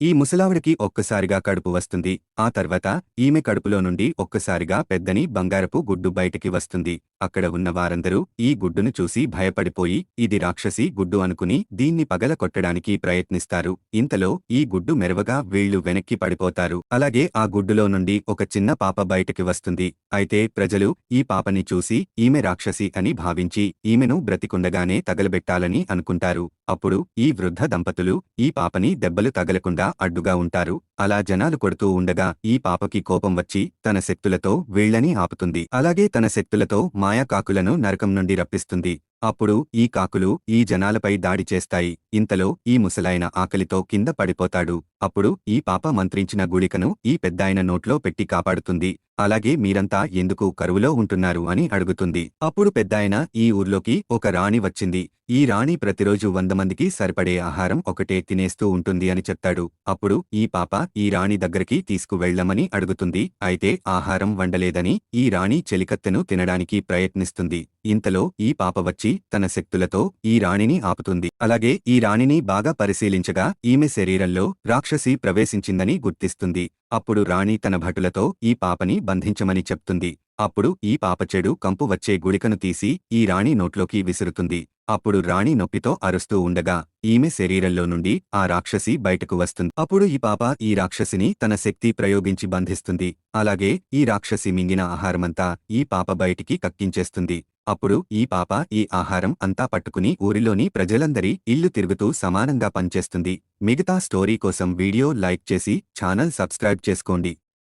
ఈ ముసలావిడికి ఒక్కసారిగా కడుపు వస్తుంది. ఆ తర్వాత ఈమె కడుపులో నుండి ఒక్కసారిగా పెద్దని బంగారపు గుడ్డు బయటికి వస్తుంది. అక్కడ ఉన్న వారందరూ ఈ గుడ్డును చూసి భయపడిపోయి ఇది రాక్షసి గుడ్డు అనుకుని దీన్ని పగల కొట్టడానికి ప్రయత్నిస్తారు. ఇంతలో ఈ గుడ్డు మెరవగా వీళ్ళు వెనక్కి పడిపోతారు. అలాగే ఆ గుడ్డులో నుండి ఒక చిన్న పాప బయటికి వస్తుంది. అయితే ప్రజలు ఈ పాపని చూసి ఈమె రాక్షసి అని భావించి ఈమెను బ్రతికుండగానే తగలబెట్టాలని అనుకుంటారు. అప్పుడు ఈ వృద్ధ దంపతులు ఈ పాపని దెబ్బలు తగలకుండా అడ్డుగా ఉంటారు. అలా జనాలు కొడుతూ ఉండగా ఈ పాపకి కోపం వచ్చి తన శక్తులతో వీళ్ళని ఆపుతుంది. అలాగే తన శక్తులతో మాయాకాకులను నరకం నుండి రప్పిస్తుంది. అప్పుడు ఈ కాకులు ఈ జనాలపై దాడి చేస్తాయి. ఇంతలో ఈ ముసలాయన ఆకలితో కింద పడిపోతాడు. అప్పుడు ఈ పాప మంత్రించిన గుళికను ఈ పెద్దాయన నోట్లో పెట్టి కాపాడుతుంది. అలాగే మీరంతా ఎందుకు కరువులో ఉంటున్నారు అని అడుగుతుంది. అప్పుడు పెద్దాయన ఈ ఊర్లోకి ఒక రాణి వచ్చింది. ఈ రాణి ప్రతిరోజు వంద మందికి సరిపడే ఆహారం ఒకటే తినేస్తూ ఉంటుంది అని చెప్తాడు. అప్పుడు ఈ పాప ఈ రాణి దగ్గరికి తీసుకువెళ్ళమని అడుగుతుంది. అయితే ఆహారం వండలేదని ఈ రాణి చెలికత్తెను తినడానికి ప్రయత్నిస్తుంది. ఇంతలో ఈ పాప వచ్చి వచ్చి తన శక్తులతో ఈ రాణిని ఆపుతుంది. అలాగే ఈ రాణిని బాగా పరిశీలించగా ఈమె శరీరంలో రాక్షసి ప్రవేశించిందని గుర్తిస్తుంది. అప్పుడు రాణి తన భటులతో ఈ పాపని బంధించమని చెప్తుంది. అప్పుడు ఈ పాప చెడు కంపు వచ్చే గుళికను తీసి ఈ రాణి నోట్లోకి విసురుతుంది. అప్పుడు రాణి నొప్పితో అరుస్తూ ఉండగా ఈమె శరీరంలో నుండి ఆ రాక్షసి బయటకు వస్తుంది. అప్పుడు ఈ పాప ఈ రాక్షసిని తన శక్తి ప్రయోగించి బంధిస్తుంది. అలాగే ఈ రాక్షసి మింగిన ఆహారమంతా ఈ పాప బయటికి కక్కించేస్తుంది. అప్పుడు ఈ పాప ఈ ఆహారం అంతా పట్టుకుని ఊరిలోని ప్రజలందరి ఇల్లు తిరుగుతూ సమానంగా పనిచేస్తుంది. మిగతా స్టోరీ కోసం వీడియో లైక్ చేసి ఛానల్ సబ్స్క్రైబ్ చేసుకోండి.